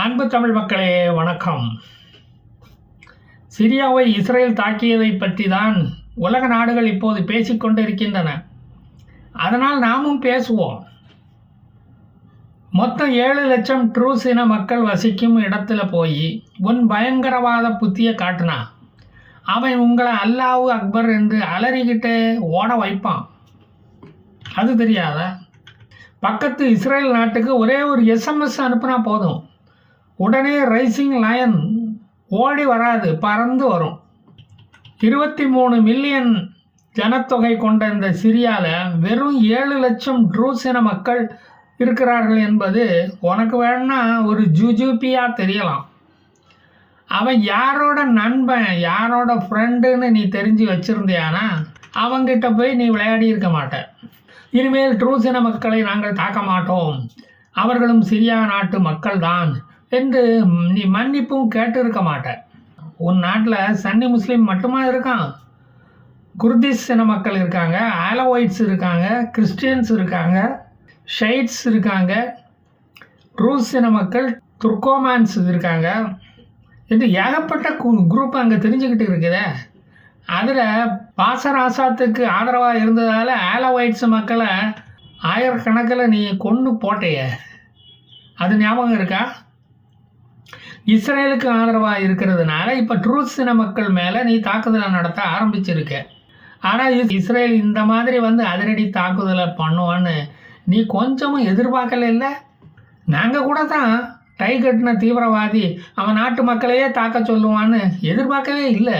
அன்பு தமிழ் மக்களே வணக்கம். சிரியாவை இஸ்ரேல் தாக்கியதை பற்றி தான் உலக நாடுகள் இப்போது பேசிக்கொண்டிருக்கின்றன அதனால் நாமும் பேசுவோம். மொத்தம் ஏழு லட்சம் ட்ரூஸ் இன மக்கள் வசிக்கும் இடத்துல போய் உன் பயங்கரவாத புத்தியை காட்டினா? அவன் உங்களை அல்லாஹ் அக்பர் என்று அலறிக்கிட்டே ஓட வைப்பான். அது தெரியாத? பக்கத்து இஸ்ரேல் நாட்டுக்கு ஒரே ஒரு எஸ்எம்எஸ் அனுப்புனா போதும். உடனே ரைசிங் லயன் ஓடி வராது பறந்து வரும். இருபத்தி மூணு மில்லியன் ஜனத்தொகை கொண்ட இந்த சிரியாவில் வெறும் ஏழு லட்சம் ட்ரூஸ் இன மக்கள் இருக்கிறார்கள் என்பது உனக்கு வேணா ஒரு ஜுஜூபியாக தெரியலாம். அவன் யாரோட நண்பன் யாரோட ஃப்ரெண்டுன்னு நீ தெரிஞ்சு வச்சுருந்தியானா அவங்கிட்ட போய் நீ விளையாடி இருக்க மாட்ட. இனிமேல் ட்ரூசின மக்களை நாங்கள் தாக்க மாட்டோம். அவர்களும் சிரியா நாட்டு மக்கள்தான். என்று நீ மன்னிப்பும் கேட்டு இருக்க மாட்ட உன் நாட்டில் சன்னி முஸ்லீம் மட்டுமா இருக்கான்? குர்திஸ் இன மக்கள் இருக்காங்க ஆலோவைட்ஸ் இருக்காங்க கிறிஸ்டியன்ஸ் இருக்காங்க ஷைட்ஸ் இருக்காங்க ட்ரூஸ் இன மக்கள் துர்கோமான்ஸ் இருக்காங்க. என்று ஏகப்பட்ட குரூப் அங்கே தெரிஞ்சுக்கிட்டு இருக்குதே. அதில் பாசர் ஆசாத்துக்கு ஆதரவாக இருந்ததால் ஆலோவைட்ஸ் மக்களை ஆயிரக்கணக்கில் நீ கொன்று போட்டையே. அது ஞாபகம் இருக்கா? இஸ்ரேலுக்கு ஆதரவாக இருக்கிறதுனால இப்போ ட்ரூத் சின மக்கள் மேலே நீ தாக்குதலை நடத்த ஆரம்பிச்சிருக்க. ஆனால் இஸ்ரேல் இந்த மாதிரி வந்து அதிரடி தாக்குதலை பண்ணுவான்னு நீ கொஞ்சமும் எதிர்பார்க்கல இல்லை? நாங்கள் கூட தான் டை கட்டின தீவிரவாதி அவன் நாட்டு மக்களையே தாக்க சொல்லுவான்னு எதிர்பார்க்கவே இல்லை.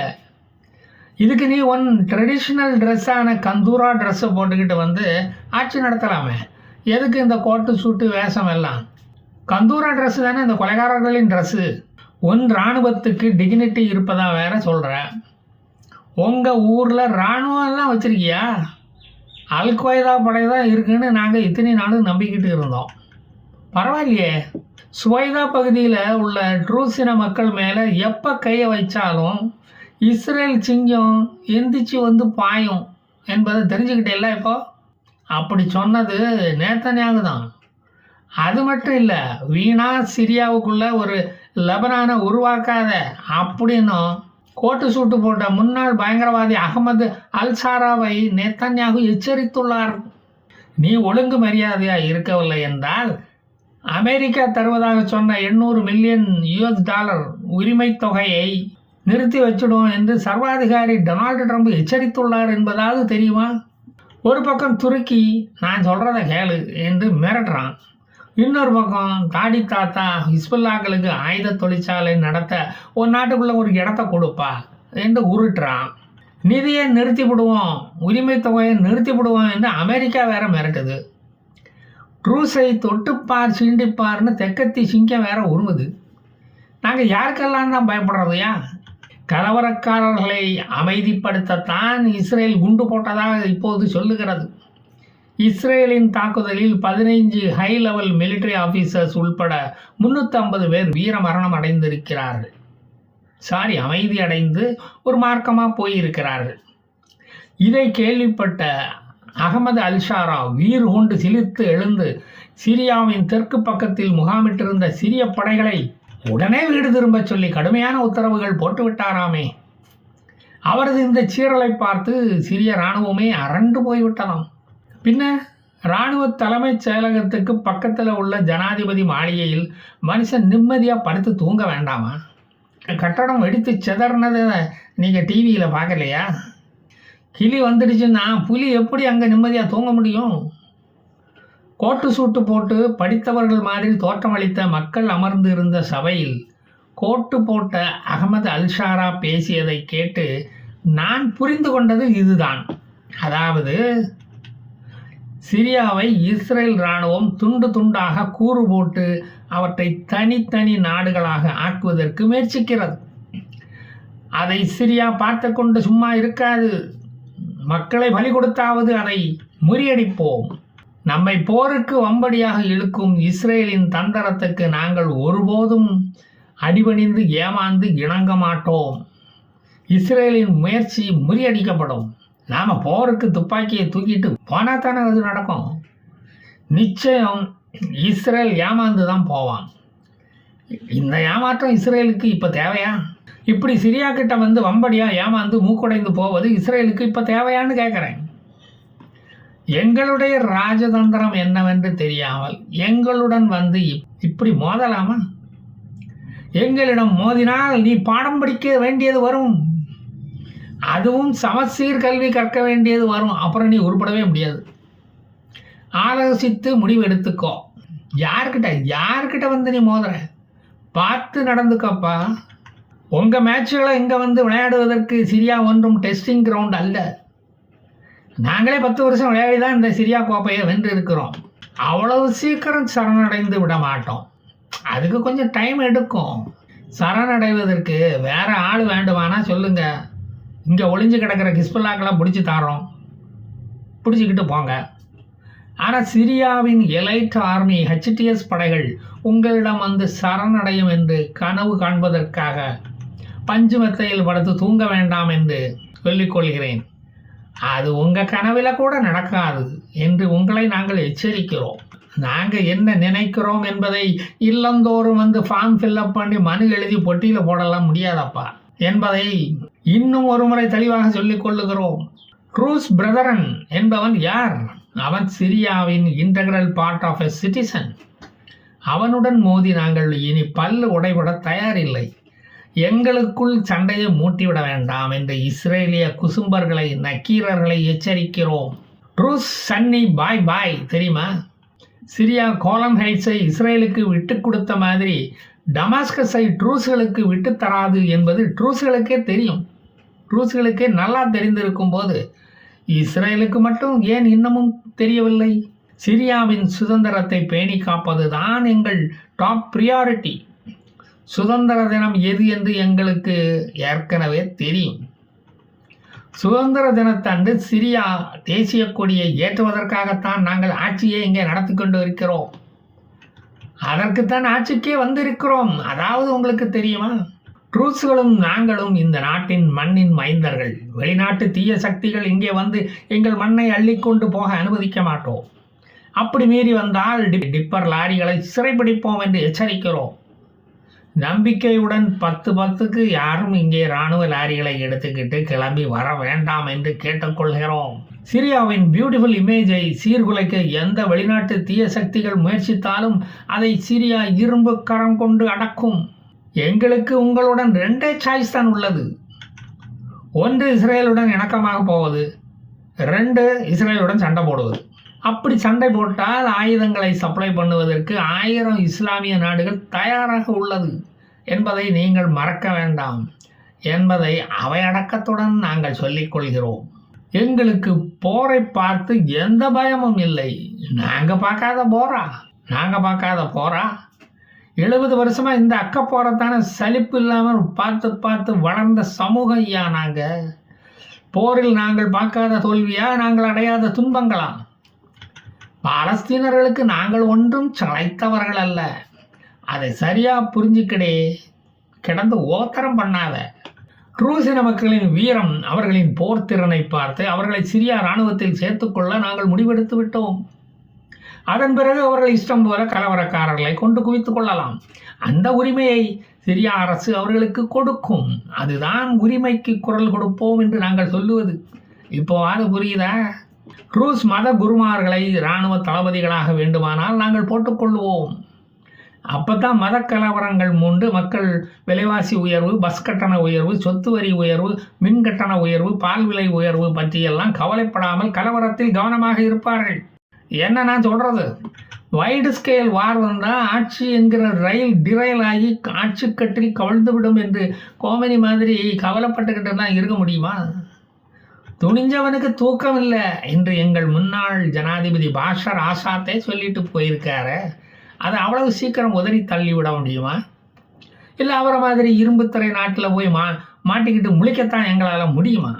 இதுக்கு நீ ஒன் ட்ரெடிஷ்னல் ட்ரெஸ்ஸான கந்தூரா ட்ரெஸ்ஸை போட்டுக்கிட்டு வந்து ஆட்சி நடத்தலாமே. எதுக்கு இந்த கோட்டு சூட்டு வேஷம் எல்லாம்? கந்தூரா ட்ரெஸ்ஸு தானே? இந்த கொலைகாரர்களின் ட்ரெஸ்ஸு உன் இராணுவத்துக்கு டிக்னிட்டி இருப்பதா வேற சொல்கிற உங்கள் ஊரில் இராணுவம்லாம் வச்சுருக்கியா? அல்கொய்தா படை தான் இருக்குன்னு நாங்கள் இத்தனை நாளும் நம்பிக்கிட்டு இருந்தோம். பரவாயில்லையே. சுவைதா பகுதியில் உள்ள ட்ரூசின மக்கள் மேலே எப்போ கையை வைச்சாலும் இஸ்ரேல் சிங்கம் எந்திரிச்சு வந்து பாயும் என்பதை தெரிஞ்சுக்கிட்டே இல்லை இப்போ? அப்படி சொன்னது நேத்தனியாக தான் அது மட்டும் இல்லை வீணா சிரியாவுக்குள்ள ஒரு லெபனானை உருவாக்காத அப்படின்னும் கோட்டு சூட்டு போட்ட முன்னாள் பயங்கரவாதி அகமது அல்சாராவை நேத்தன்யாகு எச்சரித்துள்ளார். நீ ஒழுங்கு மரியாதையாக இருக்கவில்லை என்றால் அமெரிக்கா தருவதாக சொன்ன எண்ணூறு மில்லியன் யுஎஸ் டாலர் உரிமை தொகையை நிறுத்தி வச்சிடும் என்று சர்வாதிகாரி டொனால்டு ட்ரம்ப் எச்சரித்துள்ளார் என்பதாவது தெரியுமா? ஒரு பக்கம் துருக்கி நான் சொல்கிறத கேளு என்று மிரட்டுறான். இன்னொரு பக்கம் தாடி தாத்தா ஹிஸ்புல்லாக்களுக்கு ஆயுத தொழிற்சாலை நடத்த ஒரு நாட்டுக்குள்ளே ஒரு இடத்த கொடுப்பா என்று உருட்டுறான். நிதியை நிறுத்தி விடுவோம் உரிமை தொகையை நிறுத்தி விடுவோம் என்று அமெரிக்கா வேற மிரட்டுது. ட்ரூஸை தொட்டுப்பார் சீண்டிப்பார்னு தெக்கத்தி சிங்கம் வேற உருமுது நாங்கள் யாருக்கெல்லாம் தான் பயப்படுறதையா கலவரக்காரர்களை அமைதிப்படுத்தத்தான் இஸ்ரேல் குண்டு போட்டதாக இப்போது சொல்லுகிறது. இஸ்ரேலின் தாக்குதலில் பதினைஞ்சு ஹை லெவல் மிலிட்டரி ஆஃபீஸர்ஸ் உள்பட முன்னூற்றம்பது பேர் வீர மரணம் அடைந்திருக்கிறார்கள். சாரி அமைதி அடைந்து ஒரு மார்க்கமாக போயிருக்கிறார்கள். இதை கேள்விப்பட்ட அகமது அல்ஷாரா வீர் கொண்டு சிலிர்த்து எழுந்து சிரியாவின் தெற்கு பக்கத்தில் முகாமிட்டிருந்த சிரிய படைகளை உடனே வீடு திரும்ப சொல்லி கடுமையான உத்தரவுகள் போட்டுவிட்டாராமே. அவரது இந்த சீரலை பார்த்து சிறிய இராணுவமே அரண்டு போய்விட்டதாம். பின்ன இராணுவ தலைமைச் செயலகத்துக்கு பக்கத்தில் உள்ள ஜனாதிபதி மாளிகையில் மனுஷன் நிம்மதியாக படுத்து தூங்க வேண்டாமா? கட்டடம் வெடித்து சிதறினதை நீங்கள் டிவியில் பார்க்கலையா? கிளி வந்துடுச்சுன்னா புலி எப்படி அங்கே நிம்மதியாக தூங்க முடியும்? கோட்டு சூட்டு போட்டு படித்தவர்கள் மாதிரி தோற்றமளித்த மக்கள் அமர்ந்து இருந்த சபையில் கோட்டு போட்ட அகமது அல்ஷாரா பேசியதை கேட்டு நான் புரிந்து கொண்டது இதுதான். அதாவது சிரியாவை இஸ்ரேல் இராணுவம் துண்டு துண்டாக கூறு போட்டு அவற்றை தனித்தனி நாடுகளாக ஆக்குவதற்கு முயற்சிக்கிறது. அதை சிரியா பார்த்து கொண்டு சும்மா இருக்காது. மக்களை பலி கொடுத்தாவது அதை முறியடிப்போம். நம்மை போருக்கு வம்படியாக இழுக்கும் இஸ்ரேலின் தந்தரத்துக்கு நாங்கள் ஒருபோதும் அடிபணிந்து ஏமாந்து இணங்க மாட்டோம். இஸ்ரேலின் முயற்சி முறியடிக்கப்படும். நாம் போருக்கு துப்பாக்கியை தூக்கிட்டு போனால் தானே அது நடக்கும். நிச்சயம் இஸ்ரேல் ஏமாந்து தான் போவான். இந்த ஏமாற்றம் இஸ்ரேலுக்கு இப்போ தேவையா? இப்படி சிரியா கிட்ட வந்து வம்படியாக ஏமாந்து மூக்குடைந்து போவது இஸ்ரேலுக்கு இப்போ தேவையான்னு கேட்குறேன் எங்களுடைய ராஜதந்திரம் என்னவென்று தெரியாமல் எங்களுடன் வந்து இப்- இப்படி மோதலாமா? எங்களிடம் மோதினால் நீ பாடம் படிக்க வேண்டியது வரும். அதுவும் சமச்சீர் கல்வி கற்க வேண்டியது வரும். அப்புறம் நீ உருப்படவே முடியாது. ஆலோசித்து முடிவு எடுத்துக்கோ யார்கிட்ட யார்கிட்ட வந்து நீ மோதுற? பார்த்து நடந்துக்கப்பா. உங்கள் மேட்சுகளை இங்கே வந்து விளையாடுவதற்கு சிரியா ஒன்றும் டெஸ்டிங் கிரவுண்ட் அல்ல. நாங்களே பத்து வருஷம் விளையாடி தான் இந்த சிரியா கோப்பையை வென்று இருக்கிறோம் அவ்வளவு சீக்கிரம் சரணடைந்து விட மாட்டோம். அதுக்கு கொஞ்சம் டைம் எடுக்கும். சரணடைவதற்கு வேறு ஆள் வேண்டுமானா சொல்லுங்கள் இங்கே ஒளிஞ்சு கிடக்கிற கிஸ்புல்லாக்கெல்லாம் பிடிச்சி தாரோம். பிடிச்சிக்கிட்டு போங்க. ஆனால் சிரியாவின் எலைட் ஆர்மி ஹெச்டிஎஸ் படைகள் உங்களிடம் வந்து சரணடையும் என்று கனவு காண்பதற்காக பஞ்சு மெத்தையில் படுத்து தூங்க வேண்டாம் என்று சொல்லிக்கொள்கிறேன் அது உங்கள் கனவில் கூட நடக்காது என்று உங்களை நாங்கள் எச்சரிக்கிறோம். நாங்கள் என்ன நினைக்கிறோம் என்பதை இல்லந்தோறும் வந்து ஃபார்ம் ஃபில்லப் பண்ணி மனு எழுதி பொட்டியில் போடலாம் முடியாதப்பா. என்பதை இன்னும் ஒரு முறை தெளிவாக சொல்லிக் கொள்ளுகிறோம். ரூஸ் பிரதரன் என்பவன் யார்? அவன் சிரியாவின் integral part of a citizen அவனுடன் மோதி நாங்கள் இனி பல்லு உடைபட தயாரில்லை. எங்களுக்குள் சண்டையை மூட்டிவிட வேண்டாம் என்று இஸ்ரேலிய குசும்பர்களை நக்கீரர்களை எச்சரிக்கிறோம். ட்ரூஸ் சன்னி பாய் பாய் தெரியுமா? சிரியா கோலம் ஹைட்ஸை இஸ்ரேலுக்கு விட்டு கொடுத்த மாதிரி டமாஸ்கஸை ட்ரூஸ்களுக்கு விட்டு தராது என்பது ட்ரூஸ்களுக்கே தெரியும். ரூஸ்களுக்கு நல்லா தெரிந்திருக்கும் போது இஸ்ரேலுக்கு மட்டும் ஏன் இன்னமும் தெரியவில்லை? சிரியாவின் சுதந்திரத்தை பேணி காப்பது தான் எங்கள் டாப் ப்ரியாரிட்டி சுதந்திர தினம் எது என்று எங்களுக்கு ஏற்கனவே தெரியும். சுதந்திர தினத்தன்று சிரியா தேசிய கொடியை ஏற்றுவதற்காகத்தான் நாங்கள் ஆட்சியை இங்கே நடத்தி கொண்டு இருக்கிறோம். அதற்குத்தான் ஆட்சிக்கே வந்திருக்கிறோம். அதாவது உங்களுக்கு தெரியுமா? ட்ரூஸ்களும் நாங்களும் இந்த நாட்டின் மண்ணின் மைந்தர்கள். வெளிநாட்டு தீய சக்திகள் இங்கே வந்து எங்கள் மண்ணை அள்ளிக்கொண்டு போக அனுமதிக்க மாட்டோம். அப்படி மீறி வந்தால் டிப்பர் லாரிகளை சிறைப்பிடிப்போம் என்று எச்சரிக்கிறோம். நம்பிக்கையுடன் பத்து பத்துக்கு யாரும் இங்கே இராணுவ லாரிகளை எடுத்துக்கிட்டு கிளம்பி வர வேண்டாம் என்று கேட்டுக்கொள்கிறோம். சிரியாவின் பியூட்டிஃபுல் இமேஜை சீர்குலைக்க எந்த வெளிநாட்டு தீய சக்திகள் முயற்சித்தாலும் அதை சிரியா இரும்பு கரம் கொண்டு அடக்கும். எங்களுக்கு உங்களுடன் ரெண்டே சாய்ஸ் தான் உள்ளது. ஒன்று இஸ்ரேலுடன் இணக்கமாக போவது ரெண்டு இஸ்ரேலுடன் சண்டை போடுவது. அப்படி சண்டை போட்டால் ஆயுதங்களை சப்ளை பண்ணுவதற்கு ஆயிரம் இஸ்லாமிய நாடுகள் தயாராக உள்ளது என்பதை நீங்கள் மறக்க வேண்டாம் என்பதை அவையடக்கத்துடன் நாங்கள் சொல்லிக் கொள்கிறோம். எங்களுக்கு போரை பார்த்து எந்த பயமும் இல்லை. நாங்கள் பார்க்காத போரா? நாங்கள் பார்க்காத போரா? எழுபது வருஷமா இந்த அக்க போறத்தான சலிப்பு இல்லாமல் பார்த்து பார்த்து வளர்ந்த சமூகம் ஐயா நாங்கள் போரில் நாங்கள் பார்க்காத தோல்வியா? நாங்கள் அடையாத துன்பங்களா? பாலஸ்தீனர்களுக்கு நாங்கள் ஒன்றும் சளைத்தவர்கள் அல்ல. அதை சரியாக புரிஞ்சுக்கிடே கிடந்து ஓத்தரம் பண்ணாத. ட்ரூசின மக்களின் வீரம் அவர்களின் போர் திறனை பார்த்து அவர்களை சிரியா இராணுவத்தில் சேர்த்துக்கொள்ள நாங்கள் முடிவெடுத்து விட்டோம். அதன் பிறகு அவர்கள் இஷ்டம் போல கலவரக்காரர்களை கொண்டு குவித்துக் கொள்ளலாம். அந்த உரிமையை சிரியா அரசு அவர்களுக்கு கொடுக்கும். அதுதான் உரிமைக்கு குரல் கொடுப்போம் என்று நாங்கள் சொல்லுவது. இப்போ அது புரியுதா? ரூஸ் மத குருமார்களை இராணுவ தளபதிகளாக வேண்டுமானால் நாங்கள் போட்டுக்கொள்வோம் அப்பதான் மத கலவரங்கள் மூண்டு மக்கள் விலைவாசி உயர்வு பஸ் கட்டண உயர்வு சொத்து வரி உயர்வு மின் கட்டண உயர்வு பால் விலை உயர்வு பற்றியெல்லாம் கவலைப்படாமல் கலவரத்தில் கவனமாக இருப்பார்கள். என்ன நான் சொல்கிறது வைடு ஸ்கேல் வார் வந்தால் ஆட்சி என்கிற ரயில் டிரைல் ஆகி ஆட்சிக்கட்டில் கவிழ்ந்து விடும் என்று கோமதி மாதிரி கவலைப்பட்டுக்கிட்டு தான் இருக்க முடியுமா? துணிஞ்சவனுக்கு தூக்கம் இல்லை என்று எங்கள் முன்னாள் ஜனாதிபதி பாஷர் ஆசாத்தே சொல்லிட்டு போயிருக்காரு. அதை அவ்வளவு சீக்கிரம் உதறி தள்ளி விட முடியுமா? இல்லை அவரை மாதிரி இரும்புத்துறை நாட்டில் போய் மா மாட்டிக்கிட்டு முழிக்கத்தான் எங்களால் முடியுமா?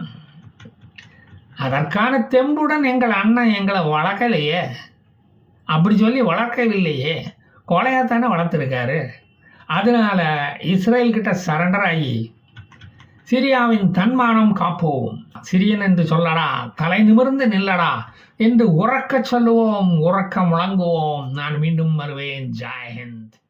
அதற்கான தெம்புடன் எங்கள் அண்ணன் எங்களை வளர்க்கலையே. அப்படி சொல்லி வளர்க்கவில்லையே. கொலையாத்தானே வளர்த்துருக்காரு. அதனால இஸ்ரேல்கிட்ட சரண்டர் ஆகி சிரியாவின் தன்மானம் காப்போம். சிரியன் என்று சொல்லடா தலை நிமிர்ந்து நில்லடா என்று உறக்க சொல்லுவோம் உறக்க முழங்குவோம். நான் மீண்டும் வருவேன். ஜாய் ஹிந்த்.